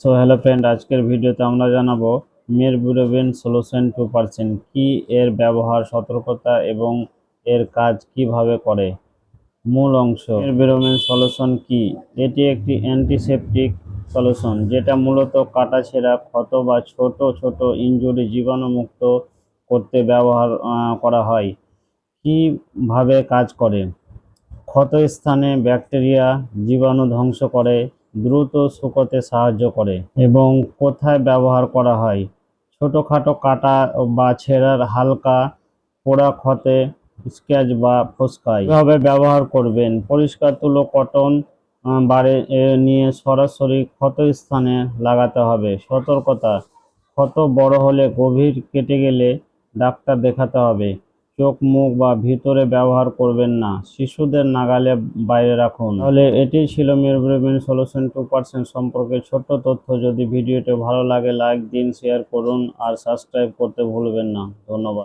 So hello friend আজকের ভিডিওতে আমরা জানাব মেরবুরোবেন সলিউশন টু পার্সেন্ট কি এর ব্যবহার, সতর্কতা এবং এর কাজ কীভাবে করে? মূল অংশ মেরবুরোবেন সলিউশন কি? এটি একটি অ্যান্টিসেপটিক সলিউশন যেটা মূলত কাটাছেঁড়া, ক্ষত বা ছোট ছোট ইনজুরি জীবাণুমুক্ত করতে ব্যবহার করা হয়। কীভাবে কাজ করে? ক্ষত স্থানে ব্যাকটেরিয়া, জীবাণু ধ্বংস করে দ্রুত শুকোতে সাহায্য করে এবং কোথায় ব্যবহার করা হয়? ছোটোখাটো কাটা বা ছেঁড়ার হালকা পোড়া ক্ষতে স্ক্র্যাচ বা ফোসকায় কীভাবে ব্যবহার করবেন? পরিষ্কার তুলো কটন বাড়ি নিয়ে সরাসরি ক্ষত স্থানে লাগাতে হবে। সতর্কতা, ক্ষত বড় হলে গভীর কেটে গেলে ডাক্তার দেখাতে হবে। চোখ, মুখ বা ভিতরে ব্যবহার করবেন না। শিশুদের নাগালে বাইরে রাখুন। তাহলে এটি ছিল মিরব্রেভিন সলিউশন টু পার্সেন্ট সম্পর্কে ছোট্ট তথ্য। যদি ভিডিওটি ভালো লাগে, লাইক দিন, শেয়ার করুন আর সাবস্ক্রাইব করতে ভুলবেন না। ধন্যবাদ।